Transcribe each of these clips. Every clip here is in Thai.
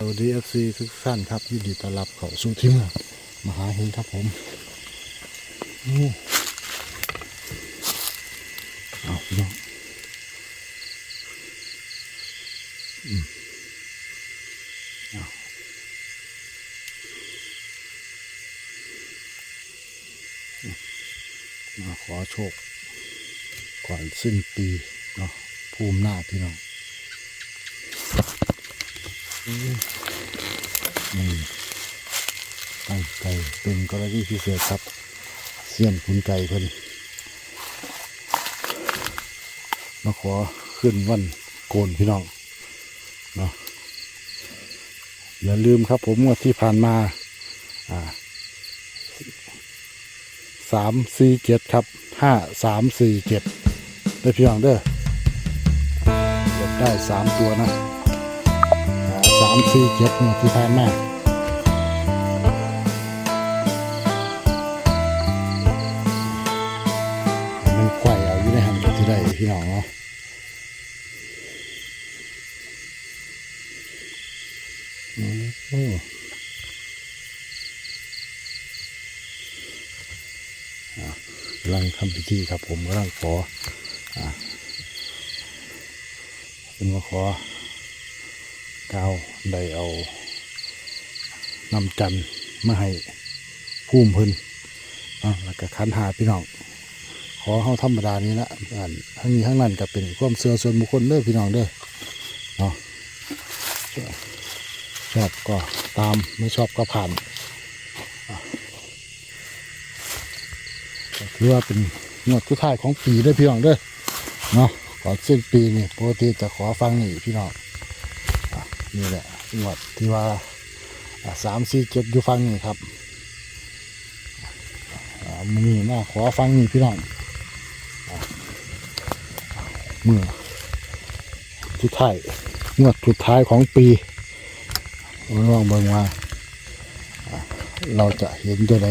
สวัสดีเอฟซีทุกท่านครับยินดีต้อนรับเข้าสู่ทีมมหาเฮงครับผมอ้เอาพี่น้องอืมเอาอืมมาขอโชค ก่อนสิ้นปีเนาะภูมิหน้าพี่น้อง นี่ไก่ไก่เป็นกรณีพิเศษครับเสี้ยนคุณไก่เพิ่นมาขอขึ้นวันโกนพี่น้องเนาะอย่าลืมครับผมงวดที่ผ่านมาอ่าสามสี่เจ็ดครับห้าสามสี่เจ็ดได้พี่น้องเด้อเก็บได้สามตัวนะ สามสี่เจ็ดเนี่ยที่ผ่านมามันไข่เอาอยู่ในหันที่ได้พี่น้องเนาะอืมโอ้อะกำลังทำพิธีครับผมกำลังขออะเป็นมาขอ กาวได้เอาน้ำจันมาให้ภูมิเพิ่นเนะแล้วก็คันหาพี่น้อง ขอเฮาธรรมดานี้ละอันทั้งนี้ทั้งนั้นก็เป็นความเสื่อส่วนบุคคลเด้อพี่น้องเด้อเนาะชอบก็ตามไม่ชอบก็ผ่านถือว่าเป็นงวดทุกท้ายของปีเด้พี่น้องเด้อเนาะขอสิ้นปีนี่ปกติจะขอฟังนี่พี่น้อง นี่แหละงวดที่ว่าสามสี่เจ็ดอยู่ฟังนี่ครับอ่ามือนี่มาขอฟังนี่พี่น้องเมื่อทุดท้ายงวดสุดท้ายของปีลองเบิ่งว่าเราจะเห็นตัวไหน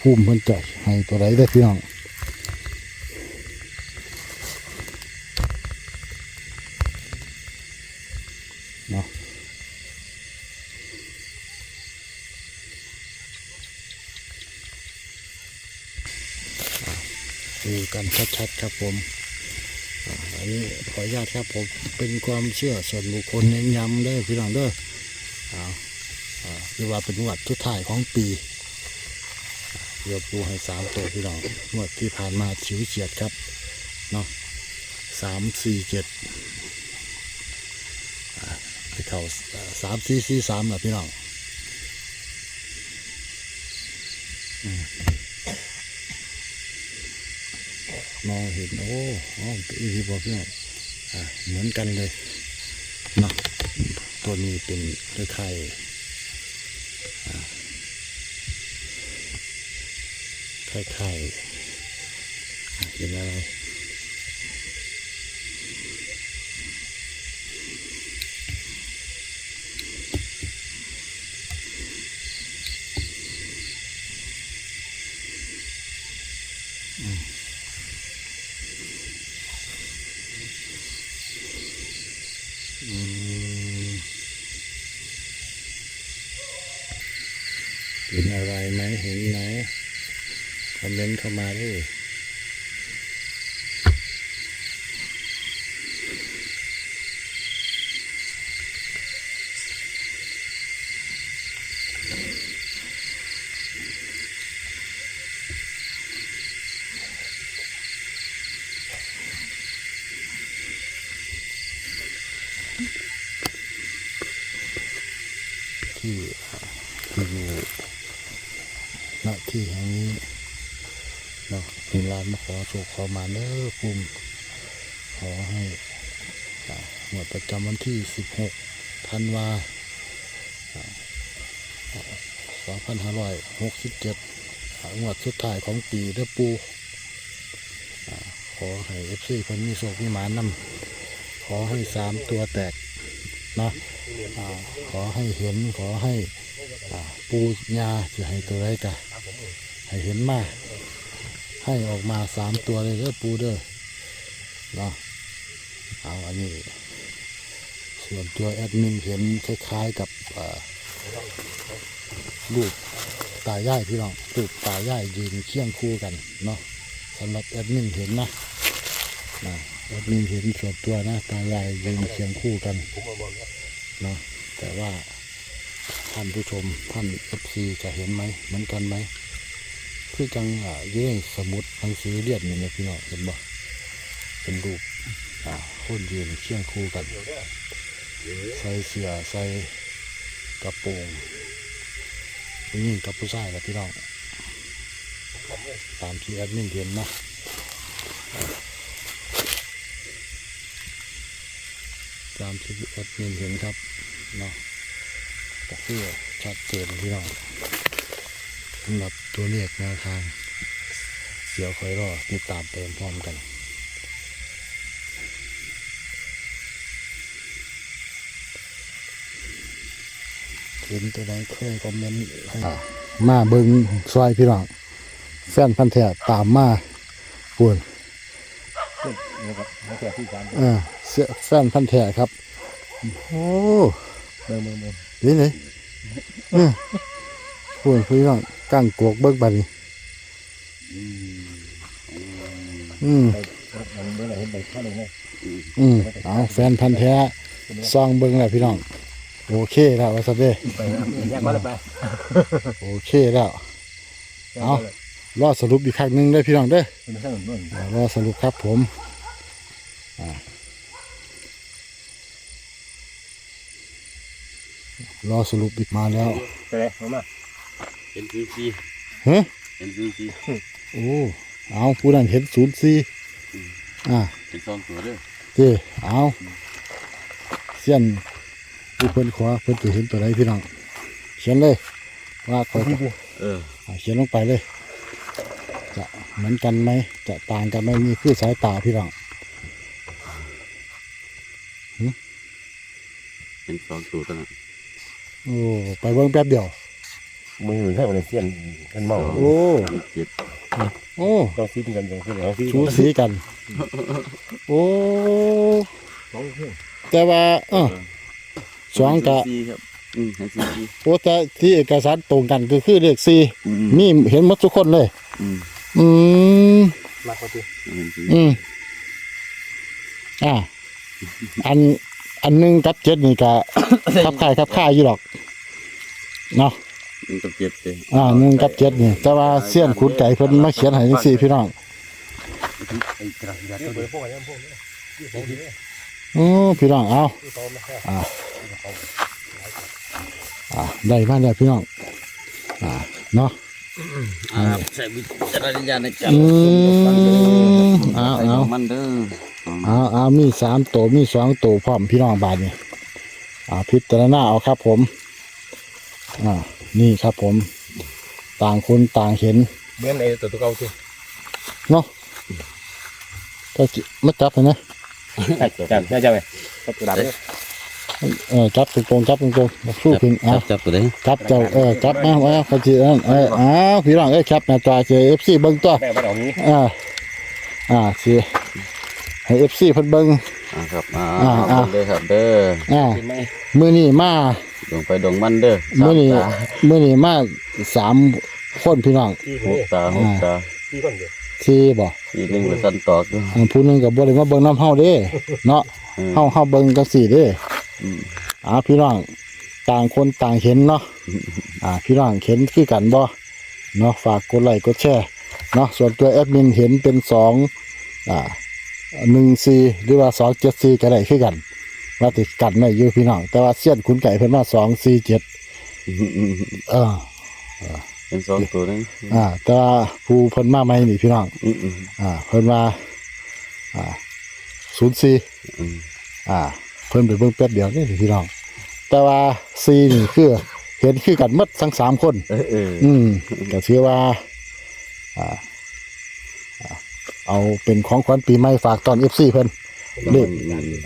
ภูมิเพิ่นจะให้ตัวไหนได้พี่น้อง เนาะดูกันชัดๆครับผมอันนี้ขออนุญาตครับผมเป็นความเชื่อส่วนบุคคลเน้นย้ำเด้อพี่น้องเด้อเอาอ่าคือว่าเป็นงวดทุดท้ายของปีเดี๋ยวปูให้สามตัวพี่น้องงวดที่ผ่านมาชิวเฉียดครับเนาะสามสี่เจ็ด เข่าสามสี่สี่สามแหละพี่น้องมองเห็นโอ้อ๋ออีทีบอกเนี่ยอ่าเหมือนกันเลยเนาะตัวนี้เป็นคล้ายๆอ่าคล้ายๆอ่เห็นอะไร เห็นอะไรไหมเห็นไหมคอมเมนต์เข้ามาด้วยที่ที่อยู่ณที่แห่งนี้ เนาะถึงลานมาขอโชคขอมาเน้อภูมิขอให้หมดประจำวันที่ 16ธันวา2567งวดสุดท้ายของปีเด้อปูขอให้เอฟซีเพิ่นมีโชคมีหมานำขอให้สามตัวแตกเนาะอ่าขอให้เห็นขอให้ปูญาจะให้ตัวไรกะให้เห็นมาก ให้ออกมาสามตัวเลยเด้อปูเด้อเนาะเอาอันนี้ ส่วนตัวแอดมินเห็นคล้ายๆกับอ่ารูปตายายพี่น้องรูปตายายยืนเคียงคู่กันเนาะสำหรับแอดมินเห็นนะนะแอดมินเห็นส่วนตัวนะตายายยืนเคียงคู่กันเนาะแต่ว่าท่านผู้ชมท่านเอฟซีจะเห็นไหมเหมือนกันไหม คือจังอ่าอยู่ในสมุดหนังสือเรียนนี่นะพี่น้องเห็นบ่เป็นรูปอ่าคนยืนเคียงคู่กัน ใส่เสื้อใส่กระโปรงผู้หญิงกับผู้ชายแหละพี่น้องตามที่แอดมินเห็นนะตามที่แอดมินเห็นครับเนาะก็คือชัดเจนพี่น้อง สำหรับตัวเลขแนวทางเดี๋ยวคอยรอติดตามเติมพร้อมกันเห็นตัวใดเคยคอมเมนต์ให้มาเบิงซอยพี่น้องแฟนพันธุ์แท้ตามมาป่วนนี่ครับมาแก่ที่สามเออเสื้อแฟนพันธุ์แท้ครับ โอ้เบิ่งเบิ่งเบิ่งนี่เลยเออป่วนพี่น้อง กั้งกวกเบิกบัดนี้อืมมันเบิ่งอะไรเห็นใบข้าวหนึ่งไงอืมเอาแฟนพันธุ์แท้ซองเบิงแล้วพี่น้อง โอเคแล้ววาซาเบ้ไปแยกมาแล้วไปโอเคแล้วเอารอสรุปอีกครั้งหนึ่งได้อพี่น้องเด้อเป็นข้าวหนึ่งนู่นอ่ารอสรุปครับผมอ่ารอสรุปอีกมาแล้วไปเลยมา มาเป็นซีซีเฮ้ยเป็นซีซีโอ้เอาผู้นั้นเห็นศูนย์สี่อ่าเป็นสองตัวเด้อเจ้เอาเสียนผู้เพิ่นขอเพิ่นจะเห็นตัวใดพี่น้องเขียนเลยว่าคอยเอออ่าเขียนลงไปเลย จะเหมือนกันไหมจะต่างกันไหมนี่คือสายตาพี่น้องเป็นสองตัวเท่านั้นโอ้ไปเบิ่งแป๊บเดียว มือให้มันเสี้ยนกันเมาโอ้เจ็ดโอ้ต้องซีกันต้องซีกันต้องซีชูสีกัน โอ้สองเครื่องแต่ว่าเออสองกะซีครับอืมให้ซีซีโอ้แต่ที่เอกสารตรงกันก็คือเลขสี่อืมนี่เห็นหมดทุกคนเลย อืมอืมมาพอดีเห็นซีอืมอ่าอันอันหนึงกับเจ็ดนี่กะขับค่ายขับค่ายอยู่หรอกเนาะ หนึ่งกับเจ็ดเลยอ่าหนึ่งกับเจ็ดนี่แต่ว่าเสี้ยนขุดไก่เพิ่นมาเขียนให้จังซี่พี่น้องไอ้กระดาษตัวเดียวพวกอะไรพวกนี้ยี่สิบนี้โอ้พี่น้องเอาที่โตมาแค่อ่าอ่าได้มาแล้วพี่น้องอ่าเนาะอ่าใส่วิจารณญาณในการอืมเอาใส่เอาของมันเด้อเอาเอามีสามตัวมีสองตัวพร้อมพี่น้องบาทนี่อ่าพิจารณาเอาครับผมอ่า นี่ครับผม ต่างคนต่างเห็นเบี้ยนไอ้ตัวตัวเก่าสิเนาะก็จิมาจับเห็นไหมจับจับจับไปจับกระดาษเออจับตรงๆจับตรงๆมาสู้พิงเอาจับจับตัวไหนจับเจ้าเออจับมาไว้เขาจีนั่นเอออ้าวพี่น้องเอ้ยแคปหน้าจอเจเอฟซีเบิ้งตัวแม่มาดอกนี้อ่าอ่าสิให้เอฟซีเพิ่นเบิ้งอ่าครับอ่าอ่าอ่าเด้อครับเด้ออ่าเห็นไหมมื้อนี้มา ดวงไปดวงมันเด้อมื้อนี้สามตามื้อนี้มาสามคนพี่น้องที่หคนกนี้ตาหกตาที่คนเดียวที่บ่อีกหนึ่งเป็นสันตอกด้วยอ่าผู้หนึงก็บ่ได้มาเบิ่งน้ำเฮาเด้เนาะอืมเฮาเฮาเบิ่งจังซี่เด้อืมอ่าพี่น้องต่างคนต่างเห็นเนาะอ่าพี่น้องเห็นคือกันบ่เนาะฝากกดไลค์กดแชร์เนาะส่วนตัวแอดมินเห็นเป็นสองอ่าหนึ่งสี่หรือว่าสองเจ็ดสี่ก็ได้คือกัน ว่าติดกันได้อยู่พี่น้อง แต่ว่าเสี้ยนขุนไก่เพิ่นว่าสองสี่เจ็ดอืมอืมเออเป็นสองตัวนึงอ่า แต่ว่าผู้เพิ่นมาใหม่นี่พี่น้องอืมอืมอ่า เพิ่นว่าอ่าศูนย์สี่อืมอ่า เพิ่นไปเบิ่งแป๊บเดียวนี่พี่น้อง แต่ว่าสี่นี่คือเห็นคือกันหมดทั้งสามคนเออเอออืมก็ถือว่าอ่า อ่า เอาเป็นของขวัญปีใหม่ฝากตอนเอฟซีเพิ่นเลข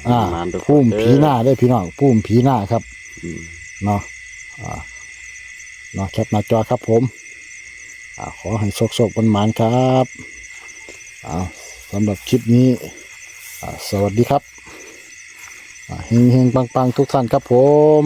อ่ามันทุกคนพุ่มผีหน้าได้อพี่น้องพุ่มผีหน้าครับอืมเนาะอ่าเนาะแคปหน้าจอครับผมอ่าขอให้โชคโชคบันหมานๆครับอ่าสำหรับคลิปนี้อ่าสวัสดีครับอ่าเฮงๆปังๆทุกท่านครับผม